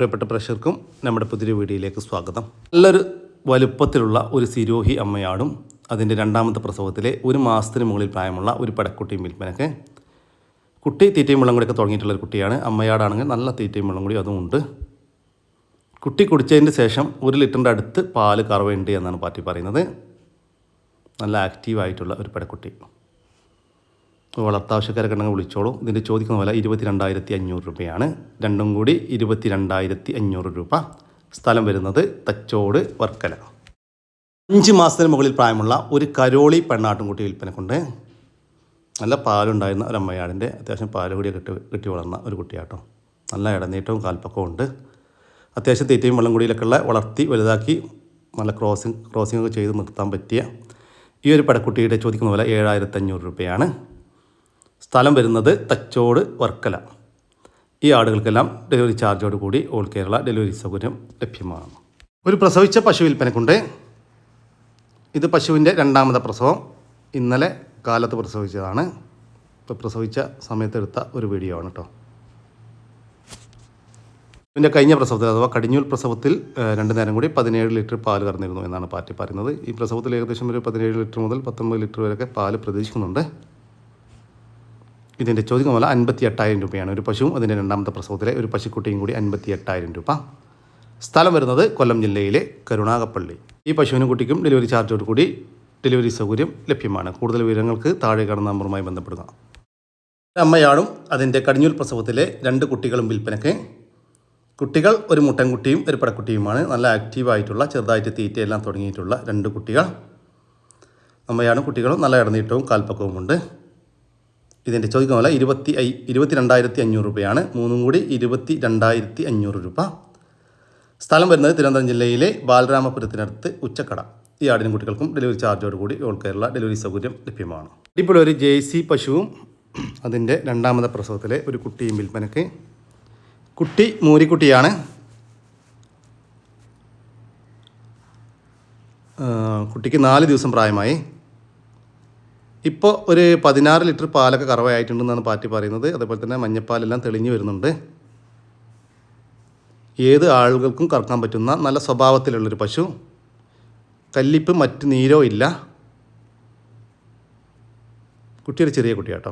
പ്രിയപ്പെട്ട പ്രഷർക്കും നമ്മുടെ പുതിയ വീഡിയോയിലേക്ക് സ്വാഗതം. നല്ലൊരു വലുപ്പത്തിലുള്ള ഒരു സിരോഹി അമ്മയാടും അതിന്റെ രണ്ടാമത്തെ പ്രസവത്തിലെ ഒരു മാസത്തിന് മുകളിൽ പ്രായമുള്ള ഒരു പടക്കുട്ടിയും വിൽപ്പനക്ക് കുട്ടി തീറ്റയും വെള്ളം കൂടിയൊക്കെ തുടങ്ങിയിട്ടുള്ള ഒരു കുട്ടിയാണ്. അമ്മയാടാണെങ്കിൽ നല്ല തീറ്റയും വെള്ളം കൂടി അതും ഉണ്ട്. കുട്ടി കുടിച്ചതിന് ശേഷം ഒരു ലിറ്ററിന്റെ അടുത്ത് പാൽ കറവുണ്ട് എന്നാണ് പാർട്ടി പറയുന്നത്. നല്ല ആക്റ്റീവായിട്ടുള്ള ഒരു പടക്കുട്ടി. വളർത്താവശ്യക്കാരൊക്കെ ഉണ്ടെങ്കിൽ വിളിച്ചോളൂ. ഇതിന്റെ ചോദിക്കുന്ന വില ഇരുപത്തി രണ്ടായിരത്തി അഞ്ഞൂറ് രൂപയാണ്. രണ്ടും കൂടി ഇരുപത്തി രണ്ടായിരത്തി അഞ്ഞൂറ് രൂപ. സ്ഥലം വരുന്നത് തച്ചോട് വർക്കല. അഞ്ച് മാസത്തിന് മുകളിൽ പ്രായമുള്ള ഒരു കരോളി പെണ്ണാട്ടുംകുട്ടി വിൽപ്പനക്കുണ്ട്. നല്ല പാലുണ്ടായിരുന്ന ഒരു അമ്മയാടിന്റെ അത്യാവശ്യം പാൽ കൂടി കിട്ടി കിട്ടി വളർന്ന ഒരു കുട്ടിയാട്ടോ. നല്ല ഇടനീട്ടവും കാൽപ്പക്കവും ഉണ്ട്. അത്യാവശ്യം തീറ്റയും വെള്ളം കൂടിയിലൊക്കെ ഉള്ള വളർത്തി വലുതാക്കി നല്ല ക്രോസിങ് ക്രോസിംഗ് ഒക്കെ ചെയ്ത് നിർത്താൻ പറ്റിയ ഈ ഒരു പടക്കുട്ടിയുടെ ചോദിക്കുന്ന വില ഏഴായിരത്തി അഞ്ഞൂറ് രൂപയാണ്. സ്ഥലം വരുന്നത് തച്ചോട് വർക്കല. ഈ ആടുകൾക്കെല്ലാം ഡെലിവറി ചാർജോട് കൂടി ഓൾ കേരള ഡെലിവറി സൗകര്യം ലഭ്യമാണ്. ഒരു പ്രസവിച്ച പശു വിൽപ്പനക്കുണ്ട്. ഇത് പശുവിന്റെ രണ്ടാമത്തെ പ്രസവം. ഇന്നലെ കാലത്ത് പ്രസവിച്ചതാണ്. ഇപ്പോൾ പ്രസവിച്ച സമയത്തെടുത്ത ഒരു വീഡിയോ ആണ് കേട്ടോ ഇതിന്റെ കഴിഞ്ഞ പ്രസവത്തിൽ അഥവാ കടിഞ്ഞൂൽ പ്രസവത്തിൽ രണ്ട് നേരം കൂടി പതിനേഴ് ലിറ്റർ പാൽ കറന്നിരുന്നു എന്നാണ് പാർട്ടി പറയുന്നത്. ഈ പ്രസവത്തിൽ ഏകദേശം ഒരു പതിനേഴ് ലിറ്റർ മുതൽ പത്തൊമ്പത് ലിറ്റർ വരെയൊക്കെ പാൽ പ്രതീക്ഷിക്കുന്നുണ്ട്. ഇതിന്റെ ചോദ്യം പോലെ അൻപത്തി എട്ടായിരം രൂപയാണ്. ഒരു പശുവും അതിന്റെ രണ്ടാമത്തെ പ്രസവത്തിലെ ഒരു പശുക്കുട്ടിയും കൂടി അൻപത്തി എട്ടായിരം രൂപ. സ്ഥലം വരുന്നത് കൊല്ലം ജില്ലയിലെ കരുണാകപ്പള്ളി. ഈ പശുവിനും കുട്ടിക്കും ഡെലിവറി ചാർജോട് കൂടി ഡെലിവറി സൗകര്യം ലഭ്യമാണ്. കൂടുതൽ വിവരങ്ങൾക്ക് താഴെ കാണുന്ന നമ്പറുമായി ബന്ധപ്പെടുക. അമ്മയാടും അതിന്റെ കടിഞ്ഞൂൽ പ്രസവത്തിലെ രണ്ട് കുട്ടികളും വിൽപ്പനയ്ക്ക്. കുട്ടികൾ ഒരു മുട്ടൻകുട്ടിയും ഒരു പടക്കുട്ടിയുമാണ്. നല്ല ആക്റ്റീവായിട്ടുള്ള ചെറുതായിട്ട് തീറ്റയെല്ലാം തുടങ്ങിയിട്ടുള്ള രണ്ട് കുട്ടികൾ. അമ്മയാടും കുട്ടികളും നല്ല ഇടനീട്ടവും കാൽപ്പക്കവുമുണ്ട് ഇതിന്റെ ചോദിക്കുന്ന പോലെ ഇരുപത്തി ഐ ഇരുപത്തി രണ്ടായിരത്തി അഞ്ഞൂറ് രൂപയാണ്. മൂന്നും കൂടി ഇരുപത്തി രണ്ടായിരത്തി അഞ്ഞൂറ് രൂപ. സ്ഥലം വരുന്നത് തിരുവനന്തപുരം ജില്ലയിലെ ബാലരാമപുരത്തിനടുത്ത് ഉച്ചക്കട. ഈ ആടിനും കുട്ടികൾക്കും ഡെലിവറി ചാർജോട് കൂടി ഓൾ കേരള ഡെലിവറി സൗകര്യം ലഭ്യമാണ്. ഇപ്പോൾ ഒരു ജെ സി പശുവും അതിന്റെ രണ്ടാമത്തെ പ്രസവത്തിലെ ഒരു കുട്ടിയും വിൽപ്പനയ്ക്ക്. കുട്ടി മൂരിക്കുട്ടിയാണ്. കുട്ടിക്ക് നാല് ദിവസം പ്രായമായി. ഇപ്പോൾ ഒരു പതിനാറ് ലിറ്റർ പാലൊക്കെ കറവായിട്ടുണ്ടെന്നാണ് പാർട്ടി പറയുന്നത്. അതേപോലെ തന്നെ മഞ്ഞപ്പാലെല്ലാം തെളിഞ്ഞു വരുന്നുണ്ട്. ഏത് ആളുകൾക്കും കറക്കാൻ പറ്റുന്ന നല്ല സ്വഭാവത്തിലുള്ളൊരു പശു. കല്ലിപ്പ് മറ്റ് നീരോ ഇല്ല. കുട്ടിയൊരു ചെറിയ കുട്ടിയാട്ടോ.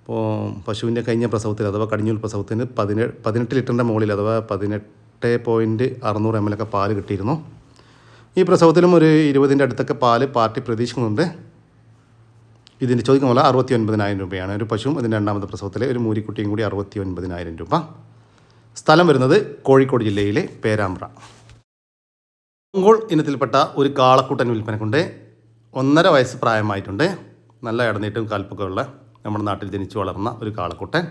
അപ്പോൾ പശുവിന്റെ കഴിഞ്ഞ പ്രസവത്തിൽ അഥവാ കടിഞ്ഞൂൽ പ്രസവത്തിന് പതിനെ പതിനെട്ട് ലിറ്ററിന്റെ മുകളിൽ അഥവാ പതിനെട്ട് പോയിന്റ് അറുന്നൂറ് എം എൽ ഒക്കെ പാൽ കിട്ടിയിരുന്നു. ഈ പ്രസവത്തിലും ഒരു ഇരുപതിന്റെ അടുത്തൊക്കെ പാൽ പാർട്ടി പ്രതീക്ഷിക്കുന്നുണ്ട്. ഇതിന്റെ ചോദിക്കുന്ന പോലെ അറുപത്തി ഒൻപതിനായിരം രൂപയാണ്. ഒരു പശുവും അതിന്റെ രണ്ടാമത്തെ പ്രസവത്തിലെ ഒരു മൂരിക്കുട്ടിയും കൂടി അറുപത്തി ഒൻപതിനായിരം രൂപ. സ്ഥലം വരുന്നത് കോഴിക്കോട് ജില്ലയിലെ പേരാമ്പ്ര. മംഗോൾ ഇനത്തിൽപ്പെട്ട ഒരു കാളക്കൂട്ടൻ വിൽപ്പനക്കുണ്ട്. ഒന്നര വയസ്സ് പ്രായമായിട്ടുണ്ട്. നല്ല ഇടനീട്ടും കാൽപ്പൊക്കെയുള്ള നമ്മുടെ നാട്ടിൽ ജനിച്ചു വളർന്ന ഒരു കാളക്കുട്ടൻ.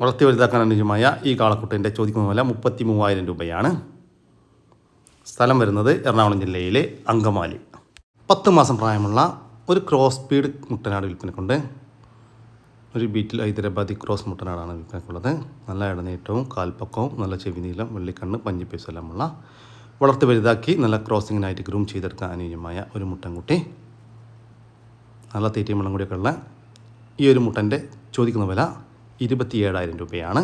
വളർത്തി വലുതാക്കാൻ അനുയോജ്യമായ ഈ കാളക്കുട്ടന്റെ ചോദിക്കുന്ന വില മുപ്പത്തി മൂവായിരം രൂപയാണ്. സ്ഥലം വരുന്നത് എറണാകുളം ജില്ലയിലെ അങ്കമാലി. പത്ത് മാസം പ്രായമുള്ള ഒരു ക്രോസ് സ്പീഡ് മുട്ടനാട് വിൽപ്പനക്കുണ്ട്. ഒരു ബീറ്റിൽ ഹൈദരാബാദി ക്രോസ് മുട്ടനാടാണ് വിൽപ്പനക്കുള്ളത്. നല്ല ഇടനീട്ടവും കാൽപ്പക്കവും നല്ല ചെവി നീളം വെള്ളിക്കണ്ണ് ഉള്ള വളർത്തി വലുതാക്കി നല്ല ക്രോസിങ്ങിനായിട്ട് ഗ്രൂം ചെയ്തെടുക്കാൻ അനുയോജ്യമായ ഒരു മുട്ടൻകുട്ടി. നല്ല തീറ്റയും വെള്ളം കൂടിയൊക്കെ ഉള്ള ഈ ഒരു മുട്ടന്റെ ചോദിക്കുന്ന വില ഇരുപത്തി ഏഴായിരം രൂപയാണ്.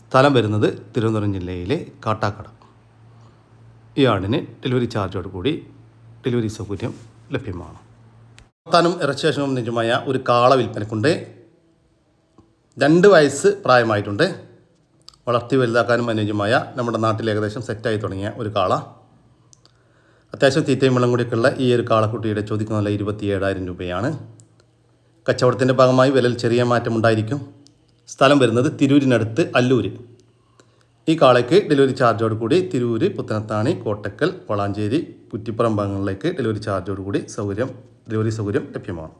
സ്ഥലം വരുന്നത് തിരുവനന്തപുരം ജില്ലയിലെ കാട്ടാക്കട. ഈ ആടിന് ഡെലിവറി ചാർജോട് കൂടി ഡെലിവറി സൗകര്യം ലഭ്യമാണ്. താനും ഇറച്ചേഷനും നിജമായ ഒരു കാള വിൽപ്പനക്കുണ്ട്. രണ്ട് വയസ്സ് പ്രായമായിട്ടുണ്ട്. വളർത്തി വലുതാക്കാനും അനുയോജ്യമായ നമ്മുടെ നാട്ടിൽ ഏകദേശം സെറ്റായി തുടങ്ങിയ ഒരു കാള. അത്യാവശ്യം തീറ്റയും വെള്ളം കൂടിയൊക്കെയുള്ള ഈ ഒരു കാളക്കുട്ടിയുടെ ചോദിക്കുന്ന വില ഇരുപത്തി ഏഴായിരം രൂപയാണ്. കച്ചവടത്തിന്റെ ഭാഗമായി വിലയിൽ ചെറിയ മാറ്റമുണ്ടായിരിക്കും. സ്ഥലം വരുന്നത് തിരൂരിനടുത്ത് അല്ലൂര്. ഈ കാളയ്ക്ക് ഡെലിവറി ചാർജോട് കൂടി തിരൂര് പുത്തനത്താണി കോട്ടക്കൽ വളാഞ്ചേരി കുറ്റിപ്പുറം ഭാഗങ്ങളിലേക്ക് ഡെലിവറി ചാർജോട് കൂടി സൗകര്യം ഡെലിവറി സൗകര്യം ലഭ്യമാണ്.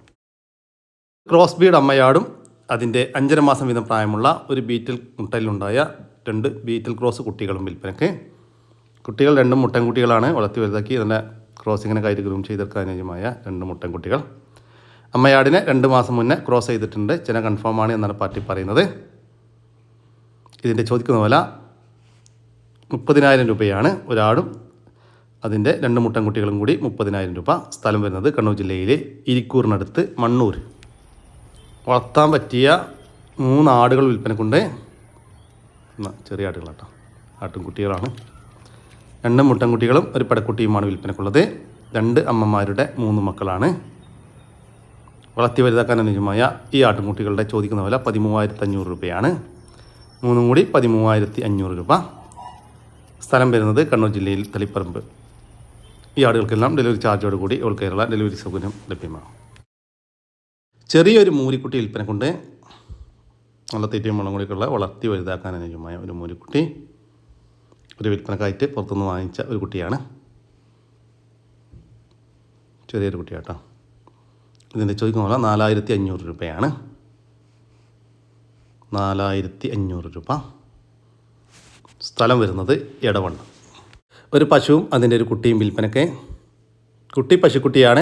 ക്രോസ് ബീഡ് അമ്മയാടും അതിന്റെ അഞ്ചര മാസം വീതം പ്രായമുള്ള ഒരു ബീറ്റിൽ മുട്ടയിലുണ്ടായ രണ്ട് ബീറ്റിൽ ക്രോസ് കുട്ടികളും വിൽപ്പനയ്ക്ക്. കുട്ടികൾ രണ്ടും മുട്ടൻകുട്ടികളാണ് വളർത്തി വലുതാക്കി നല്ല ക്രോസിങ്ങിനെ കയറി ഗ്രൂം ചെയ്തെടുക്കാൻ അനുയോജ്യമായ രണ്ട് മുട്ടൻകുട്ടികൾ. അമ്മയാടിനെ രണ്ട് മാസം മുന്നേ ക്രോസ് ചെയ്തിട്ടുണ്ട്. ചില ആണ് എന്നാണ് പാർട്ടി പറയുന്നത്. ഇതിന്റെ ചോദിക്കുന്ന വില മുപ്പതിനായിരം രൂപയാണ് ഒരാളും അതിന്റെ രണ്ട് മുട്ടൻകുട്ടികളും കൂടി മുപ്പതിനായിരം രൂപ സ്ഥലം വരുന്നത് കണ്ണൂർ ജില്ലയിലെ ഇരിക്കൂറിനടുത്ത് മണ്ണൂർ. വളർത്താൻ പറ്റിയ മൂന്ന് ആടുകൾ വിൽപ്പനക്കുണ്ട്. ചെറിയ ആടുകളാട്ടോ. ആട്ടിൻകുട്ടികളാണ് രണ്ട് മുട്ടൻകുട്ടികളും ഒരു പടക്കുട്ടിയുമാണ് വിൽപ്പനക്കുള്ളത്. രണ്ട് അമ്മമാരുടെ മൂന്ന് മക്കളാണ്. വളർത്തി വലുതാക്കാൻ അനുയോജ്യമായ ഈ ആട്ടിൻകുട്ടികളുടെ ചോദിക്കുന്ന വില പതിമൂവായിരത്തി അഞ്ഞൂറ് രൂപയാണ്. മൂന്നും കൂടി പതിമൂവായിരത്തി അഞ്ഞൂറ് രൂപ. സ്ഥലം വരുന്നത് കണ്ണൂർ ജില്ലയിൽ തളിപ്പറമ്പ്. ഈ ആടുകൾക്കെല്ലാം ഡെലിവറി ചാർജോട് കൂടി ഓൾ കേരള ഡെലിവറി സൗകര്യം ലഭ്യമാണ്. ചെറിയൊരു മൂരിക്കുട്ടി വിൽപ്പന കൊണ്ട് നല്ല തീറ്റയും വെള്ളം കൂടിയൊക്കെയുള്ള വളർത്തി വലുതാക്കാൻ അനുയോജ്യമായ ഒരു മൂരിക്കുട്ടി ഒരു വിൽപ്പനക്കായിട്ട് പുറത്തുനിന്ന് വാങ്ങിച്ച ഒരു കുട്ടിയാണ്. ചെറിയൊരു കുട്ടിയാട്ടോ. ഇതിന്റെ ചോദിക്കുന്ന പോലെ നാലായിരത്തി അഞ്ഞൂറ് രൂപയാണ്. നാലായിരത്തി അഞ്ഞൂറ് രൂപ. സ്ഥലം വരുന്നത് എടവണ്ണ. ഒരു പശുവും അതിന്റെ ഒരു കുട്ടിയും വിൽപ്പനക്ക് കുട്ടി പശുക്കുട്ടിയാണ്.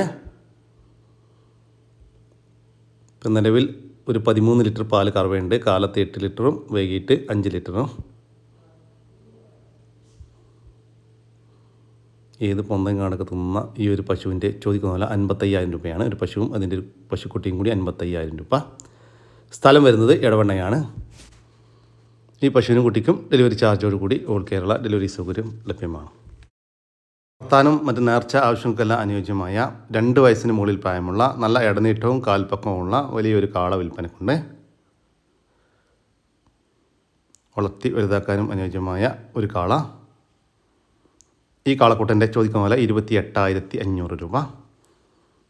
ഇപ്പം നിലവിൽ ഒരു പതിമൂന്ന് ലിറ്റർ പാൽ കറവയുണ്ട്. കാലത്ത് എട്ട് ലിറ്ററും വൈകിട്ട് അഞ്ച് ലിറ്ററും. ഏത് പൊന്തം കാണൊക്കെ തിന്ന ഈ ഒരു പശുവിന്റെ ചോദിക്കുന്ന പോലെ അൻപത്തയ്യായിരം രൂപയാണ്. ഒരു പശുവും അതിന്റെ ഒരു പശുക്കുട്ടിയും കൂടി അൻപത്തയ്യായിരം രൂപ. സ്ഥലം വരുന്നത് ഇടവണ്ണയാണ് ഈ പശുവിനും കുട്ടിക്കും ഡെലിവറി ചാർജോടുകൂടി ഓൾ കേരള ഡെലിവറി സൗകര്യം ലഭ്യമാണ്. വർത്താനും മറ്റ് നേർച്ച ആവശ്യങ്ങൾക്കെല്ലാം അനുയോജ്യമായ രണ്ട് വയസ്സിന് മുകളിൽ പ്രായമുള്ള നല്ല ഇടനീട്ടവും കാൽപ്പക്കവുമുള്ള വലിയൊരു കാള വിൽപ്പനക്കുണ്ട്. വളർത്തി വലുതാക്കാനും അനുയോജ്യമായ ഒരു കാള. ഈ കാളക്കൂട്ടന്റെ ചോദിക്കുന്ന പോലെ ഇരുപത്തി എട്ടായിരത്തി അഞ്ഞൂറ് രൂപ.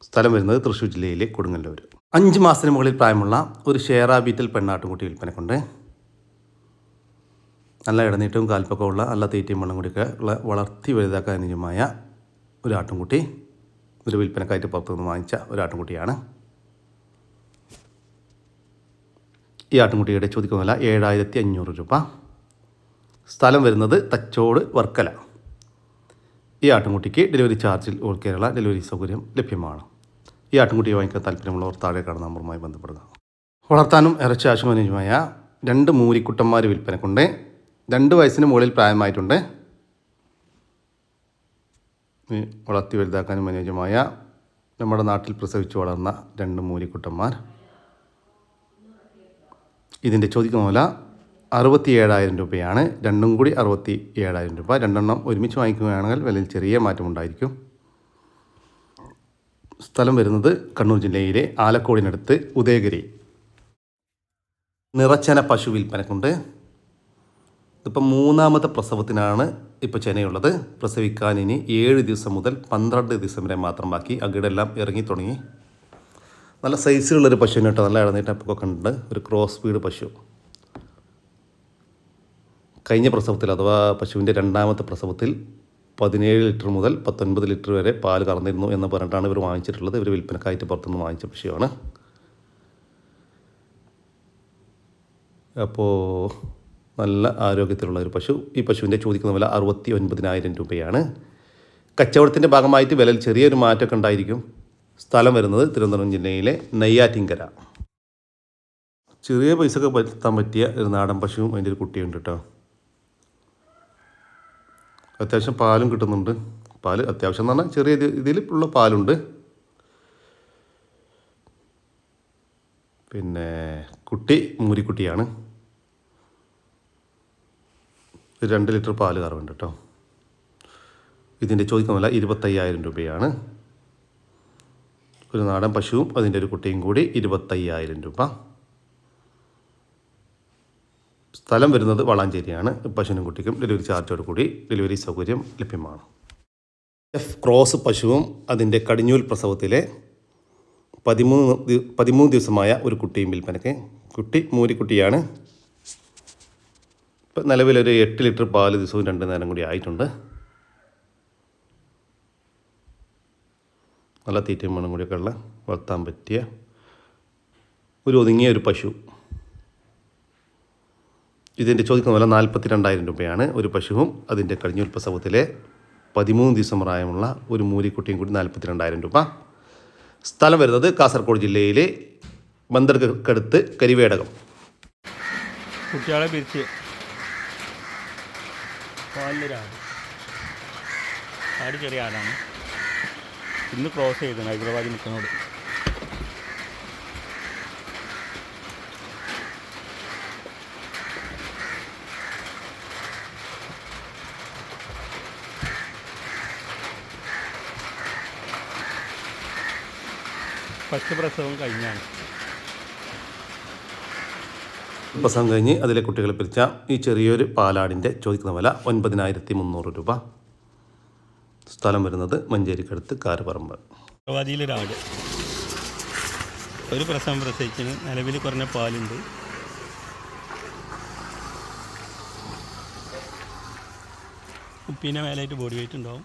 സ്ഥലം വരുന്നത് തൃശ്ശൂർ ജില്ലയിലെ കൊടുങ്ങല്ലൂർ അഞ്ച് മാസത്തിന് മുകളിൽ പ്രായമുള്ള ഒരു ഷേറാ ബീറ്റൽ പെണ്ണാട്ടുകുട്ടി വിൽപ്പനക്കുണ്ട്. നല്ല ഇടനീട്ടവും കാൽപ്പൊക്കമുള്ള നല്ല തീറ്റയും വെള്ളം കൂടിയൊക്കെ ഉള്ള വളർത്തി വലുതാക്കാൻ അനുയോജ്യമായ ഒരു ആട്ടുംകുട്ടി ഒരു വിൽപ്പനക്കായിട്ട് പുറത്തുനിന്ന് വാങ്ങിച്ച ഒരു ആട്ടുംകുട്ടിയാണ്. ഈ ആട്ടുംകുട്ടിയുടെ ചോദിക്കുന്ന വില ഏഴായിരത്തി അഞ്ഞൂറ് രൂപ. സ്ഥലം വരുന്നത് തച്ചോട് വർക്കല. ഈ ആട്ടുംകുട്ടിക്ക് ഡെലിവറി ചാർജിൽ ഓൾ കേരള ഡെലിവറി സൗകര്യം ലഭ്യമാണ്. ഈ ആട്ടുംകുട്ടിയെ വാങ്ങിക്കാൻ താല്പര്യമുള്ളവർ താഴെ കാണുന്ന നമ്പറുമായി ബന്ധപ്പെടുക. വളർത്താനും ഇറച്ചി ആവശ്യമനുയോജ്യമായ രണ്ട് മൂരിക്കുട്ടന്മാർ വിൽപ്പനക്കുണ്ട്. രണ്ട് വയസ്സിന് മുകളിൽ പ്രായമായിട്ടുണ്ട്. വളർത്തി വലുതാക്കാനും അനുയോജ്യമായ നമ്മുടെ നാട്ടിൽ പ്രസവിച്ചു വളർന്ന രണ്ട് മൂലിക്കുട്ടന്മാർ. ഇതിന്റെ ചോദിക്കുന്ന മൂല അറുപത്തി ഏഴായിരം രൂപയാണ്. രണ്ടും കൂടി അറുപത്തി ഏഴായിരം രൂപ. രണ്ടെണ്ണം ഒരുമിച്ച് വാങ്ങിക്കുകയാണെങ്കിൽ വിലയിൽ ചെറിയ മാറ്റമുണ്ടായിരിക്കും സ്ഥലം വരുന്നത് കണ്ണൂർ ജില്ലയിലെ ആലക്കോടിനടുത്ത് ഉദയഗിരി. നിറച്ചന പശു വിൽപ്പനക്കുണ്ട് ഇതിപ്പോൾ മൂന്നാമത്തെ പ്രസവത്തിനാണ് ഇപ്പോൾ ചെനയുള്ളത്. പ്രസവിക്കാൻ ഇനി ഏഴ് ദിവസം മുതൽ പന്ത്രണ്ട് ദിവസം വരെ മാത്രം ബാക്കി. അകിടെല്ലാം ഇറങ്ങി തുടങ്ങി. നല്ല സൈസുള്ളൊരു പശുവിന് കേട്ടോ നല്ല ഇടനീട്ടപ്പൊക്കെ ഉണ്ട്. ഒരു ക്രോസ് സ്പീഡ് പശു. കഴിഞ്ഞ പ്രസവത്തിൽ അഥവാ പശുവിന്റെ രണ്ടാമത്തെ പ്രസവത്തിൽ പതിനേഴ് ലിറ്റർ മുതൽ പത്തൊൻപത് ലിറ്റർ വരെ പാൽ കറന്നിരുന്നു എന്ന് പറഞ്ഞിട്ടാണ് ഇവർ വാങ്ങിച്ചിട്ടുള്ളത്. ഇവർ വിൽപ്പനക്കായിട്ട് പുറത്തുനിന്ന് വാങ്ങിച്ച പശുവാണ്. അപ്പോൾ നല്ല ആരോഗ്യത്തിലുള്ള ഒരു പശു. ഈ പശുവിന്റെ ചോദിക്കുന്ന വില അറുപത്തി ഒൻപതിനായിരം രൂപയാണ്. കച്ചവടത്തിന്റെ ഭാഗമായിട്ട് വിലയിൽ ചെറിയൊരു മാറ്റമൊക്കെ ഉണ്ടായിരിക്കും. സ്ഥലം വരുന്നത് തിരുവനന്തപുരം ജില്ലയിലെ നെയ്യാറ്റിങ്കര ചെറിയ പൈസക്ക് പറ്റാൻ പറ്റിയ ഒരു നാടൻ പശുവും അതിന്റെ ഒരു കുട്ടിയുണ്ട് കേട്ടോ. അത്യാവശ്യം പാലും കിട്ടുന്നുണ്ട്. പാൽ അത്യാവശ്യം എന്ന് പറഞ്ഞാൽ ചെറിയ രീതിയിൽ ഉള്ള പാലുണ്ട്. പിന്നെ കുട്ടി മൂരിക്കുട്ടിയാണ്. രണ്ട് ലിറ്റർ പാൽ കറവുണ്ട് കേട്ടോ. ഇതിന്റെ ചോദിക്കുന്ന വില ഇരുപത്തയ്യായിരം രൂപയാണ്. ഒരു നാടൻ പശുവും അതിന്റെ ഒരു കുട്ടിയും കൂടി ഇരുപത്തയ്യായിരം രൂപ. സ്ഥലം വരുന്നത് വളാഞ്ചേരിയാണ്. പശുവിനും കുട്ടിക്കും ഡെലിവറി ചാർജോട് കൂടി ഡെലിവറി സൗകര്യം ലഭ്യമാണ്. എഫ് ക്രോസ് പശുവും അതിന്റെ കടിഞ്ഞൂൽ പ്രസവത്തിലെ പതിമൂന്ന് പതിമൂന്ന് ദിവസമായ ഒരു കുട്ടിയും വിൽപ്പനയ്ക്ക് കുട്ടി മൂരിക്കുട്ടിയാണ്. ഇപ്പം നിലവിലൊരു എട്ട് ലിറ്റർ പാൽ ദിവസവും രണ്ട് നേരം കൂടി ആയിട്ടുണ്ട്. നല്ല തീറ്റയും മണം കൂടിയൊക്കെ ഉള്ള വളർത്താൻ പറ്റിയ ഒരു ഒതുങ്ങിയ ഒരു പശു. ഇതിന്റെ ചോദിക്കുന്ന വില നാൽപ്പത്തി രണ്ടായിരം രൂപയാണ്. ഒരു പശുവും അതിന്റെ കഴിഞ്ഞ പ്രസവത്തിലെ പതിമൂന്ന് ദിവസം പ്രായമുള്ള ഒരു മൂലിക്കുട്ടിയും കൂടി നാൽപ്പത്തി രണ്ടായിരം രൂപ. സ്ഥലം വരുന്നത് കാസർഗോഡ് ജില്ലയിലെ ബന്ദർക്കടുത്ത് കരിവേടകം. കുട്ടികളെ പിരിച്ച്. പാലിലൊരാട് ആട് ചെറിയ ആടാണ് ഇന്ന് ക്രോസ് ചെയ്തിട്ടുണ്ട് ഹൈദരാബാദി മുക്കനോട് ഫസ്റ്റ് പ്രസവം കഴിഞ്ഞാണ്. പ്രസവം കഴിഞ്ഞ് അതിലെ കുട്ടികളെ പിരിച്ച ഈ ചെറിയൊരു പാലാടിന്റെ ചോദിക്കുന്ന വില ഒൻപതിനായിരത്തി മുന്നൂറ് രൂപ. സ്ഥലം വരുന്നത് മഞ്ചേരിക്കടുത്ത് കാരുപറമ്പ്. പ്രവാദിയിലൊരാട് ഒരു പ്രസവം പ്രസവിച്ചിന് നിലവിൽ കുറഞ്ഞ പാലുണ്ട്. കുപ്പീനെ മേലായിട്ട് ബോഡി വെയിറ്റ് ഉണ്ടാവും.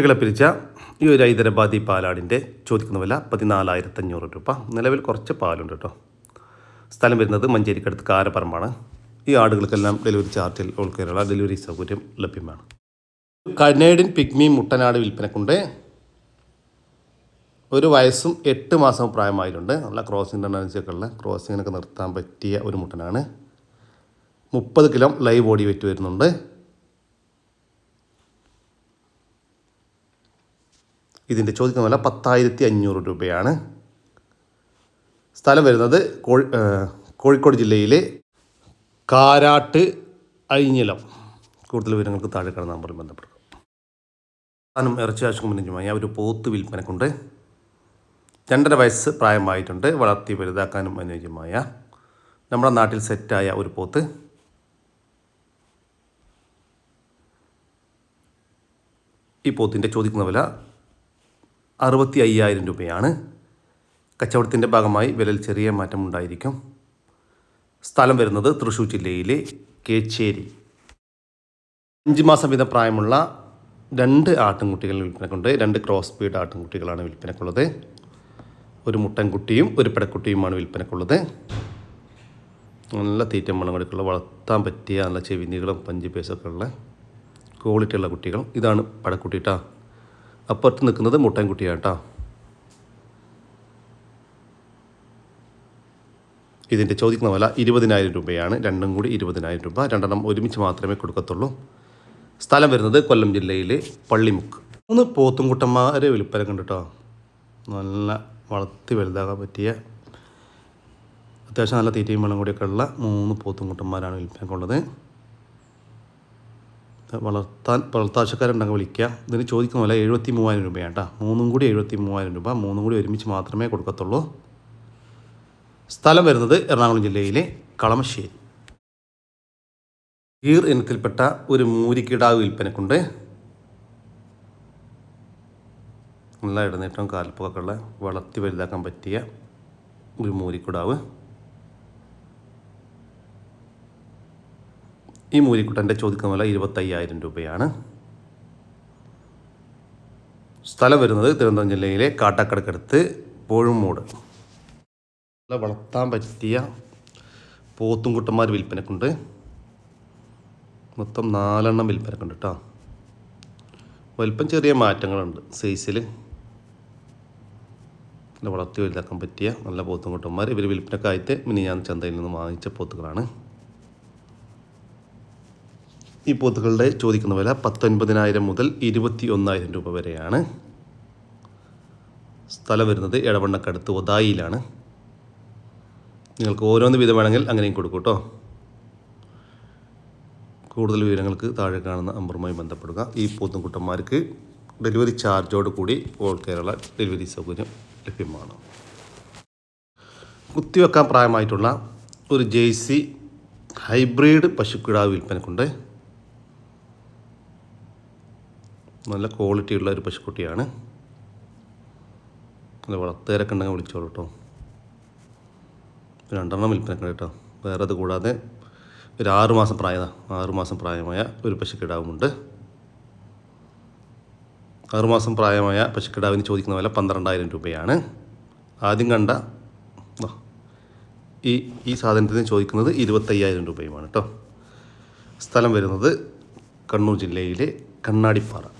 കുട്ടികളെ പിരിച്ച ഈ ഒരു ഹൈദരാബാദി പാലാടിന്റെ ചോദിക്കുന്ന വില പതിനാലായിരത്തി അഞ്ഞൂറ് രൂപ. നിലവിൽ കുറച്ച് പാലുണ്ട് കേട്ടോ. സ്ഥലം വരുന്നത് മഞ്ചേരിക്കടുത്ത് കാരപ്പറമ്പാണ്. ഈ ആടുകൾക്കെല്ലാം ഡെലിവറി ചാർജിൽ ഓൾ ഡെലിവറി സൗകര്യം ലഭ്യമാണ്. കനേഡിയൻ പിഗ്മി മുട്ടനാട് വിൽപ്പനക്കുണ്ട്. ഒരു വയസ്സും എട്ട് മാസം പ്രായമായിട്ടുണ്ട്. നല്ല ക്രോസിംഗ് ടെൻഡൻസിയൊക്കെ ഉള്ള ക്രോസിങ്ങിനൊക്കെ നിർത്താൻ പറ്റിയ ഒരു മുട്ടനാണ്. മുപ്പത് കിലോ ലൈവ് ബോഡി വെറ്റ് വരുന്നുണ്ട്. ഇതിന്റെ ചോദിക്കുന്ന വില പത്തായിരത്തി അഞ്ഞൂറ് രൂപയാണ്. സ്ഥലം വരുന്നത് കോഴി കോഴിക്കോട് ജില്ലയിലെ കാരാട്ട് അഴിഞ്ഞിലം കൂടുതൽ വിവരങ്ങൾക്ക് താഴെ കാണുന്ന നമ്പറിൽ ബന്ധപ്പെടുക. സ്ഥാനം ഇറച്ചി ആശുപത്രിയുമായ ഒരു പോത്ത് വിൽപ്പനക്കുണ്ട്. രണ്ടര വയസ്സ് പ്രായമായിട്ടുണ്ട്. വളർത്തി വലുതാക്കാനും അനുയോജ്യമായ നമ്മുടെ നാട്ടിൽ സെറ്റായ ഒരു പോത്ത്. ഈ പോത്തിന്റെ ചോദിക്കുന്ന വില അറുപത്തി അയ്യായിരം രൂപയാണ്. കച്ചവടത്തിന്റെ ഭാഗമായി വിലയിൽ ചെറിയ മാറ്റമുണ്ടായിരിക്കും സ്ഥലം വരുന്നത് തൃശ്ശൂർ ജില്ലയിലെ കേച്ചേരി. അഞ്ച് മാസം വീതം പ്രായമുള്ള രണ്ട് ആട്ടിൻകുട്ടികൾ വിൽപ്പനക്കുണ്ട്. രണ്ട് ക്രോസ് ബീഡ് ആട്ടിൻകുട്ടികളാണ് വിൽപ്പനക്കുള്ളത്. ഒരു മുട്ടൻകുട്ടിയും ഒരു പെടക്കുട്ടിയുമാണ് വിൽപ്പനക്കുള്ളത്. നല്ല തീറ്റ മണം കൊടുക്കുള്ള വളർത്താൻ പറ്റിയ നല്ല ചെവിനികളും പഞ്ച് ക്വാളിറ്റി ഉള്ള കുട്ടികൾ. ഇതാണ് പടക്കുട്ടി കേട്ടോ അപ്പുറത്ത് നിൽക്കുന്നത് മുട്ടൻകുട്ടിയാണ് കേട്ടോ. ഇതിന്റെ ചോദിക്കുന്ന വില ഇരുപതിനായിരം രൂപയാണ്. രണ്ടും കൂടി ഇരുപതിനായിരം രൂപ. രണ്ടെണ്ണം ഒരുമിച്ച് മാത്രമേ കൊടുക്കത്തുള്ളൂ. സ്ഥലം വരുന്നത് കൊല്ലം ജില്ലയിലെ പള്ളിമുക്ക്. മൂന്ന് പോത്തുംകുട്ടന്മാരെ വിൽപ്പന കണ്ടിട്ടോ നല്ല വളർത്തി വലുതാകാൻ പറ്റിയ അത്യാവശ്യം നല്ല തീറ്റയും വെള്ളം കൂടിയൊക്കെ ഉള്ള മൂന്ന് പോത്തുംകുട്ടന്മാരാണ് വിൽപ്പനക്കുള്ളത് വളർത്താൻ വളർത്താവശ്യക്കാരുണ്ടെങ്കിൽ വിളിക്കുക. ഇതിന് ചോദിക്കുന്ന പോലെ എഴുപത്തി മൂവായിരം രൂപയാണ് കേട്ടോ മൂന്നും കൂടി എഴുപത്തി മൂവായിരം രൂപ. മൂന്നും കൂടി ഒരുമിച്ച് മാത്രമേ കൊടുക്കത്തുള്ളൂ. സ്ഥലം വരുന്നത് എറണാകുളം ജില്ലയിലെ കളമശ്ശേരി. ഗീർ ഇനത്തിൽപ്പെട്ട ഒരു മൂരിക്കിടാവ് വിൽപ്പനക്കുണ്ട്. നല്ല ഇടനേറ്റവും കാൽപ്പൊക്കെ ഉള്ള വളർത്തി വലുതാക്കാൻ പറ്റിയ ഒരു മൂരിക്കിടാവ്. ഈ മൂരിക്കുട്ടന്റെ ചോദിക്കുന്ന വില ഇരുപത്തയ്യായിരം രൂപയാണ്. സ്ഥലം വരുന്നത് തിരുവനന്തപുരം ജില്ലയിലെ കാട്ടാക്കടക്കടുത്ത് പോഴുമൂട്. വളർത്താൻ പറ്റിയ പോത്തും കുട്ടന്മാർ വിൽപ്പനക്കുണ്ട്. മൊത്തം നാലെണ്ണം വിൽപ്പനക്കുണ്ട് കേട്ടോ വലിപ്പം ചെറിയ മാറ്റങ്ങളുണ്ട് സൈസിൽ വളർത്തി വലുതാക്കാൻ പറ്റിയ നല്ല പോത്തും കുട്ടന്മാർ ഇവർ വിൽപ്പനക്കായിട്ട് മിനി ഞാൻ ചന്തയിൽ നിന്ന് വാങ്ങിച്ച പോത്തുകളാണ്. ഈ പോത്തുകളുടെ ചോദിക്കുന്ന വില പത്തൊൻപതിനായിരം മുതൽ ഇരുപത്തി ഒന്നായിരം രൂപ വരെയാണ്. സ്ഥലം വരുന്നത് ഇടവണ്ണക്കടുത്ത് ഒതായിലാണ് നിങ്ങൾക്ക് ഓരോന്ന് വിധം വേണമെങ്കിൽ അങ്ങനെയും കൊടുക്കും കേട്ടോ കൂടുതൽ വിവരങ്ങൾക്ക് താഴെ കാണുന്ന നമ്പറുമായി ബന്ധപ്പെടുക. ഈ പോത്തുംകുട്ടന്മാർക്ക് ഡെലിവറി ചാർജോട് കൂടി ഓൾ കേരള ഡെലിവറി സൗകര്യം ലഭ്യമാണ്. കുത്തിവെക്കാൻ പ്രായമായിട്ടുള്ള ഒരു ജേഴ്സി ഹൈബ്രിഡ് പശുക്കിടാവ് വിൽപ്പനക്കുണ്ട്. നല്ല ക്വാളിറ്റിയുള്ള ഒരു പശുക്കുട്ടിയാണ്. നല്ല വളർത്തേരൊക്കെ ഉണ്ടെങ്കിൽ വിളിച്ചോളൂ കേട്ടോ. രണ്ടെണ്ണം വിൽപ്പനക്കുണ്ട് കേട്ടോ. വേറെ അത് കൂടാതെ ഒരു ആറുമാസം മാസം ആറുമാസം ആറ് മാസം പ്രായമായ ഒരു പശുക്കിടാവുമുണ്ട്. ആറുമാസം പ്രായമായ പശുക്കിടാവിന് ചോദിക്കുന്ന വില പന്ത്രണ്ടായിരം രൂപയാണ്. ആദ്യം കണ്ട ഈ ഈ സാധനത്തിന് ചോദിക്കുന്നത് ഇരുപത്തയ്യായിരം രൂപയുമാണ് കേട്ടോ. സ്ഥലം വരുന്നത് കണ്ണൂർ ജില്ലയിലെ കണ്ണാടിപ്പാറ.